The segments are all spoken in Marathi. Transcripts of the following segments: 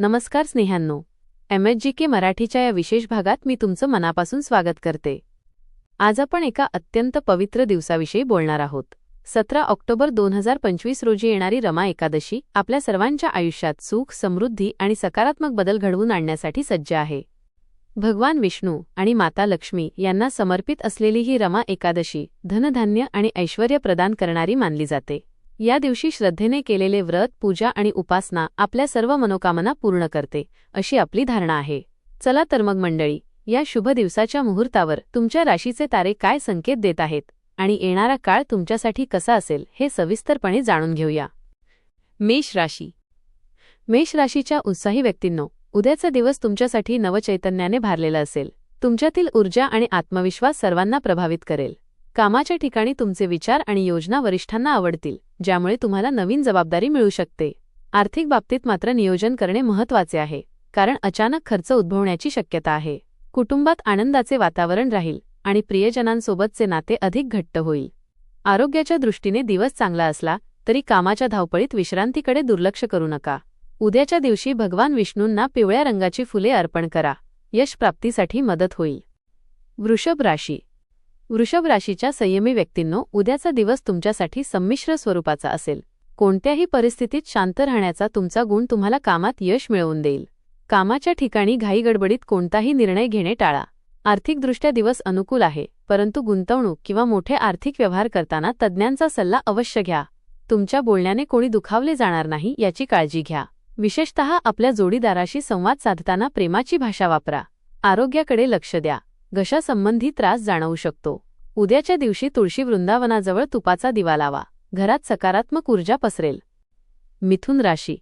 नमस्कार स्नेहांनो. एम एच जी के मराठीच्या या विशेष भागात मी तुमचं मनापासून स्वागत करते. आज आपण एका अत्यंत पवित्र दिवसाविषयी बोलणार आहोत. सतरा ऑक्टोबर दोन हजार पंचवीस रोजी येणारी रमा एकादशी आपल्या सर्वांच्या आयुष्यात सुख समृद्धी आणि सकारात्मक बदल घडवून आणण्यासाठी सज्ज आहे. भगवान विष्णू आणि माता लक्ष्मी यांना समर्पित असलेली ही रमा एकादशी धनधान्य आणि ऐश्वर प्रदान करणारी मानली जाते. या दिवशी श्रद्धेने केलेले व्रत पूजा आणि उपासना आपल्या सर्व मनोकामना पूर्ण करते अशी आपली धारणा आहे. चला तर मग मंडळी या शुभ दिवसाच्या मुहूर्तावर तुमच्या राशीचे तारे काय संकेत देत आहेत आणि येणारा काळ तुमच्यासाठी कसा असेल हे सविस्तरपणे जाणून घेऊया. मेष राशी. मेष राशीच्या उत्साही व्यक्तींनो उद्याचा दिवस तुमच्यासाठी नवचैतन्याने भारलेला असेल. तुमच्यातील ऊर्जा आणि आत्मविश्वास सर्वांना प्रभावित करेल. कामाच्या ठिकाणी तुमचे विचार आणि योजना वरिष्ठांना आवडतील ज्यामुळे तुम्हाला नवीन जबाबदारी मिळू शकते. आर्थिक बाबतीत मात्र नियोजन करणे महत्त्वाचे आहे कारण अचानक खर्च उद्भवण्याची शक्यता आहे. कुटुंबात आनंदाचे वातावरण राहील आणि प्रियजनांसोबतचे नाते अधिक घट्ट होईल. आरोग्याच्या दृष्टीने दिवस चांगला असला तरी कामाच्या धावपळीत विश्रांतीकडे दुर्लक्ष करू नका. उद्याच्या दिवशी भगवान विष्णूंना पिवळ्या रंगाची फुले अर्पण करा. यश प्राप्तीसाठी मदत होईल. वृषभ राशी वृषभ राशीच्या संयमी व्यक्तींनो उद्याचा दिवस तुमच्यासाठी संमिश्र स्वरूपाचा असेल. कोणत्याही परिस्थितीत शांत राहण्याचा तुमचा गुण तुम्हाला कामात यश मिळवून देईल. कामाच्या ठिकाणी घाईगडबडीत कोणताही निर्णय घेणे टाळा. आर्थिकदृष्ट्या दिवस अनुकूल आहे परंतु गुंतवणूक किंवा मोठे आर्थिक व्यवहार करताना तज्ज्ञांचा सल्ला अवश्य घ्या. तुमच्या बोलण्याने कोणी दुखावले जाणार नाही याची काळजी घ्या. विशेषतः आपल्या जोडीदाराशी संवाद साधताना प्रेमाची भाषा वापरा. आरोग्याकडे लक्ष द्या. घशासंबंधी त्रास जाणवू शकतो. उद्याच्या दिवशी तुळशी वृंदावनाजवळ तुपाचा दिवा लावा. घरात सकारात्मक ऊर्जा पसरेल. मिथुन राशी.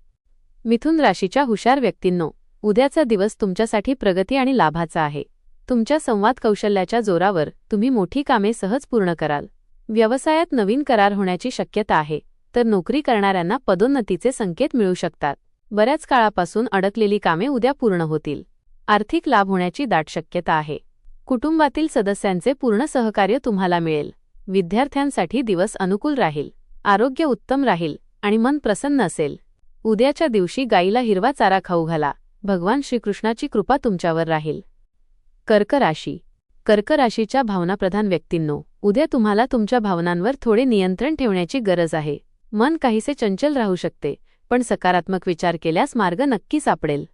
मिथुन राशीच्या हुशार व्यक्तींनो उद्याचा दिवस तुमच्यासाठी प्रगती आणि लाभाचा आहे. तुमच्या संवाद कौशल्याच्या जोरावर तुम्ही मोठी कामे सहज पूर्ण कराल. व्यवसायात नवीन करार होण्याची शक्यता आहे तर नोकरी करणाऱ्यांना पदोन्नतीचे संकेत मिळू शकतात. बऱ्याच काळापासून अडकलेली कामे उद्या पूर्ण होतील. आर्थिक लाभ होण्याची दाट शक्यता आहे. कुटुंबातील सदस्यांचे पूर्ण सहकार्य तुम्हाला मिळेल. विद्यार्थ्यांसाठी दिवस अनुकूल राहील. आरोग्य उत्तम राहील आणि मन प्रसन्न असेल. उद्याच्या दिवशी गाईला हिरवा चारा खाऊ घाला. भगवान श्रीकृष्णाची कृपा तुमच्यावर राहील. कर्क राशी. कर्क राशीच्या भावनाप्रधान व्यक्तींनो उद्या तुम्हाला तुमच्या भावनांवर थोडे नियंत्रण ठेवण्याची गरज आहे. मन काहीसे चंचल राहू शकते पण सकारात्मक विचार केल्यास मार्ग नक्की सापडेल.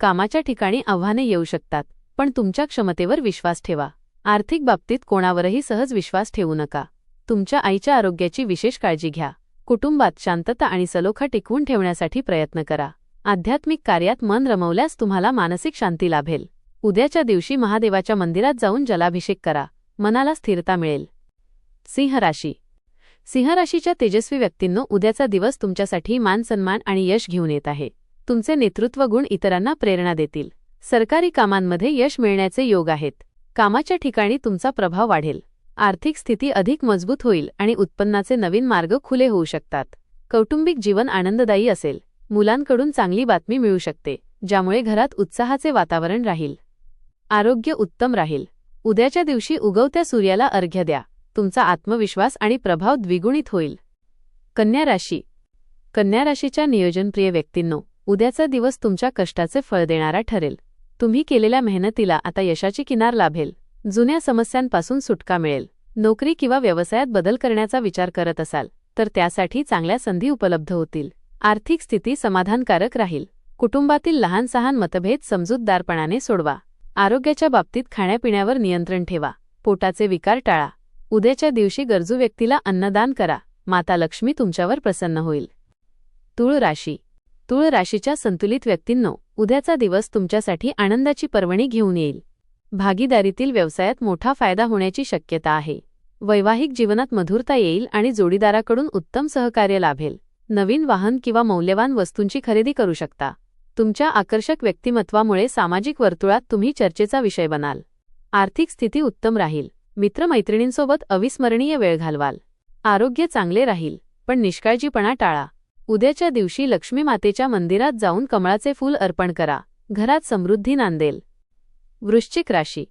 कामाच्या ठिकाणी आव्हाने येऊ शकतात. पण तुमच्या क्षमतेवर विश्वास ठेवा. आर्थिक बाबतीत कोणावरही सहज विश्वास ठेवू नका. तुमच्या आईच्या आरोग्याची विशेष काळजी घ्या. कुटुंबात शांतता आणि सलोखा टिकवून ठेवण्यासाठी प्रयत्न करा. आध्यात्मिक कार्यात मन रमवल्यास तुम्हाला मानसिक शांती लाभेल. उद्याच्या दिवशी महादेवाच्या मंदिरात जाऊन जलाभिषेक करा. मनाला स्थिरता मिळेल. सिंह राशी. सिंह राशीच्या तेजस्वी व्यक्तींनो उद्याचा दिवस तुमच्यासाठी मान सन्मान आणि यश घेऊन येत आहे. तुमचे नेतृत्व गुण इतरांना प्रेरणा देतील. सरकारी कामांमध्ये यश मिळण्याचे योग आहेत. कामाच्या ठिकाणी तुमचा प्रभाव वाढेल. आर्थिक स्थिती अधिक मजबूत होईल आणि उत्पन्नाचे नवीन मार्ग खुले होऊ शकतात. कौटुंबिक जीवन आनंददायी असेल. मुलांकडून चांगली बातमी मिळू शकते ज्यामुळे घरात उत्साहाचे वातावरण राहील. आरोग्य उत्तम राहील. उद्याच्या दिवशी उगवत्या सूर्याला अर्घ्य द्या. तुमचा आत्मविश्वास आणि प्रभाव द्विगुणित होईल. कन्या राशी. कन्या राशीच्या नियोजनप्रिय व्यक्तींनो उद्याचा दिवस तुमच्या कष्टाचे फळ देणारा ठरेल. तुम्ही केलेल्या मेहनतीला आता यशाची किनार लाभेल. जुन्या समस्यांपासून सुटका मिळेल. नोकरी किंवा व्यवसायात बदल करण्याचा विचार करत असाल तर त्यासाठी चांगल्या संधी उपलब्ध होतील. आर्थिक स्थिती समाधानकारक राहील. कुटुंबातील लहान सहान मतभेद समजूतदारपणाने सोडवा. आरोग्याच्या बाबतीत खाण्यापिण्यावर नियंत्रण ठेवा. पोटाचे विकार टाळा. उद्याच्या दिवशी गरजू व्यक्तीला अन्नदान करा. माता लक्ष्मी तुमच्यावर प्रसन्न होईल. तुळ राशी तुळ राशीच्या संतुलित व्यक्तींनो उद्याचा दिवस तुमच्यासाठी आनंदाची पर्वणी घेऊन येईल. भागीदारीतील व्यवसायात मोठा फायदा होण्याची शक्यता आहे. वैवाहिक जीवनात मधुरता येईल आणि जोडीदाराकडून उत्तम सहकार्य लाभेल. नवीन वाहन किंवा मौल्यवान वस्तूंची खरेदी करू शकता. तुमच्या आकर्षक व्यक्तिमत्वामुळे सामाजिक वर्तुळात तुम्ही चर्चेचा विषय बनाल. आर्थिक स्थिती उत्तम राहील. मित्रमैत्रिणींसोबत अविस्मरणीय वेळ घालवाल. आरोग्य चांगले राहील पण निष्काळजीपणा टाळा. उद्याच्या दिवशी लक्ष्मी मातेच्या मंदिरात जाऊन कमळाचे फूल अर्पण करा. घरात समृद्धी नांदेल. वृश्चिक राशी.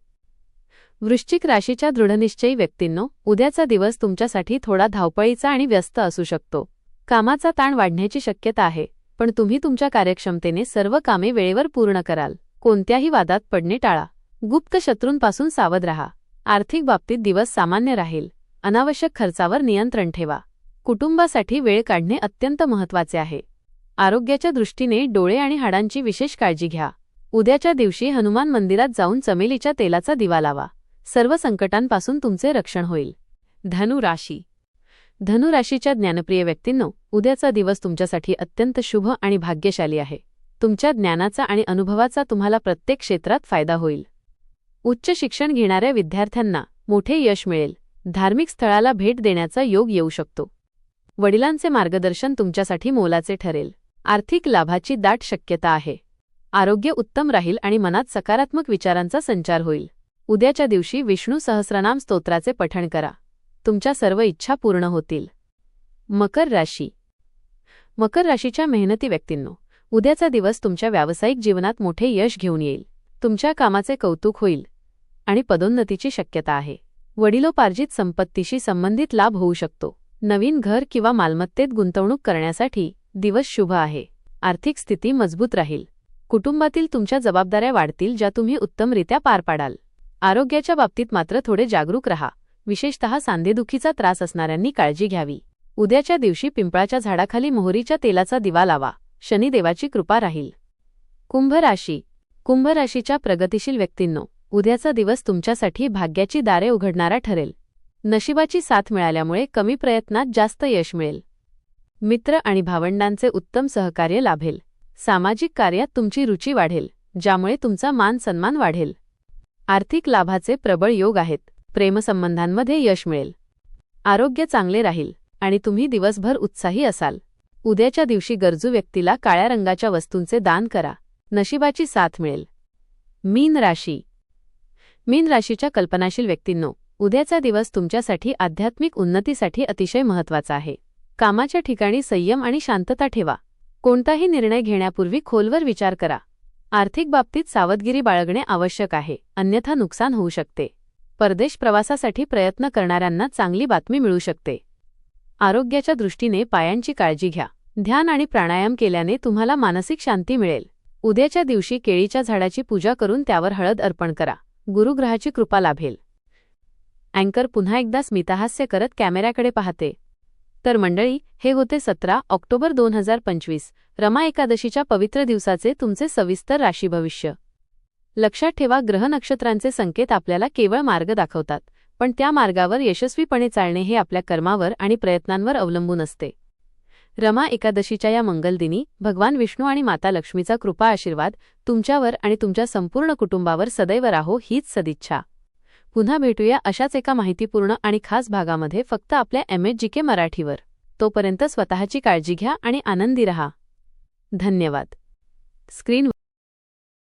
वृश्चिक राशीच्या दृढनिश्चयी व्यक्तींनो उद्याचा दिवस तुमच्यासाठी थोडा धावपळीचा आणि व्यस्त असू शकतो. कामाचा ताण वाढण्याची शक्यता आहे पण तुम्ही तुमच्या कार्यक्षमतेने सर्व कामे वेळेवर पूर्ण कराल. कोणत्याही वादात पडणे टाळा. गुप्त शत्रूंपासून सावध राहा. आर्थिक बाबतीत दिवस सामान्य राहील. अनावश्यक खर्चावर नियंत्रण ठेवा. कुटुंबासाठी वेळ काढणे अत्यंत महत्त्वाचे आहे. आरोग्याच्या दृष्टीने डोळे आणि हाडांची विशेष काळजी घ्या. उद्याच्या दिवशी हनुमान मंदिरात जाऊन चमेलीच्या तेलाचा दिवा लावा. सर्व संकटांपासून तुमचे रक्षण होईल. धनु राशी. धनु राशीच्या ज्ञानप्रिय व्यक्तींनो उद्याचा दिवस तुमच्यासाठी अत्यंत शुभ आणि भाग्यशाली आहे. तुमच्या ज्ञानाचा आणि अनुभवाचा तुम्हाला प्रत्येक क्षेत्रात फायदा होईल. उच्च शिक्षण घेणाऱ्या विद्यार्थ्यांना मोठे यश मिळेल. धार्मिक स्थळाला भेट देण्याचा योग येऊ शकतो. वडिलांचे मार्गदर्शन तुमच्यासाठी मोलाचे ठरेल. आर्थिक लाभाची दाट शक्यता आहे. आरोग्य उत्तम राहील आणि मनात सकारात्मक विचारांचा संचार होईल. उद्याच्या दिवशी विष्णू सहस्रनाम स्तोत्राचे पठण करा. तुमच्या सर्व इच्छा पूर्ण होतील. मकर राशी. मकर राशीच्या मेहनती व्यक्तींनो उद्याचा दिवस तुमच्या व्यावसायिक जीवनात मोठे यश घेऊन येईल. तुमच्या कामाचे कौतुक होईल आणि पदोन्नतीची शक्यता आहे. वडिलोपार्जित संपत्तीशी संबंधित लाभ होऊ शकतो. नवीन घर किंवा मालमत्तेत गुंतवणूक करण्यासाठी दिवस शुभ आहे. आर्थिक स्थिती मजबूत राहील. कुटुंबातील तुमच्या जबाबदाऱ्या वाढतील ज्या तुम्ही उत्तमरित्या पार पाडाल. आरोग्याच्या बाबतीत मात्र थोडे जागरूक रहा. विशेषतः सांधेदुखीचा त्रास असणाऱ्यांनी काळजी घ्यावी. उद्याच्या दिवशी पिंपळाच्या झाडाखाली मोहरीच्या तेलाचा दिवा लावा. शनिदेवाची कृपा राहील. कुंभ राशी. कुंभ राशीच्या प्रगतिशील व्यक्तींनो उद्याचा दिवस तुमच्यासाठी भाग्याची दारे उघडणारा ठरेल. नशिबाची साथ मिळाल्यामुळे कमी प्रयत्नात जास्त यश मिळेल. मित्र आणि भावंडांचे उत्तम सहकार्य लाभेल. सामाजिक कार्यात तुमची रुची वाढेल ज्यामुळे तुमचा मान सन्मान वाढेल. आर्थिक लाभाचे प्रबळ योग आहेत. प्रेमसंबंधांमध्ये यश मिळेल. आरोग्य चांगले राहील आणि तुम्ही दिवसभर उत्साही असाल. उद्याच्या दिवशी गरजू व्यक्तीला काळ्या रंगाच्या वस्तूंचे दान करा. नशिबाची साथ मिळेल. मीन राशी. मीन राशीच्या कल्पनाशील व्यक्तींनो उद्याचा दिवस तुमच्यासाठी आध्यात्मिक उन्नतीसाठी अतिशय महत्त्वाचा आहे. कामाच्या ठिकाणी संयम आणि शांतता ठेवा. कोणताही निर्णय घेण्यापूर्वी खोलवर विचार करा. आर्थिक बाबतीत सावधगिरी बाळगणे आवश्यक आहे अन्यथा नुकसान होऊ शकते. परदेश प्रवासासाठी प्रयत्न करणाऱ्यांना चांगली बातमी मिळू शकते. आरोग्याच्या दृष्टीने पायांची काळजी घ्या. ध्यान आणि प्राणायाम केल्याने तुम्हाला मानसिक शांती मिळेल. उद्याच्या दिवशी केळीच्या झाडाची पूजा करून त्यावर हळद अर्पण करा. गुरुग्रहाची कृपा लाभेल. अँकर पुन्हा एकदा स्मितहास्य करत कॅमेऱ्याकडे पाहते. तर मंडळी हे होते सतरा ऑक्टोबर दोन हजार पंचवीस. रमा एकादशीच्या पवित्र दिवसाचे तुमचे सविस्तर राशी भविष्य लक्षात ठेवा ग्रह नक्षत्रांचे संकेत आपल्याला केवळ मार्ग दाखवतात पण त्या मार्गावर यशस्वीपणे चालणे हे आपल्या कर्मावर आणि प्रयत्नांवर अवलंबून असते. रमा एकादशीच्या या मंगलदिनी भगवान विष्णू आणि माता लक्ष्मीचा कृपा आशीर्वाद तुमच्यावर आणि तुमच्या संपूर्ण कुटुंबावर सदैव राहो हीच सदिच्छा. पुन्हा भेटूया अशाच एका माहितीपूर्ण आणि खास भागामध्ये फक्त आपल्या एम एच जी के मराठीवर. तोपर्यंत स्वतःची काळजी घ्या आणि आनंदी रहा. धन्यवाद. स्क्रीन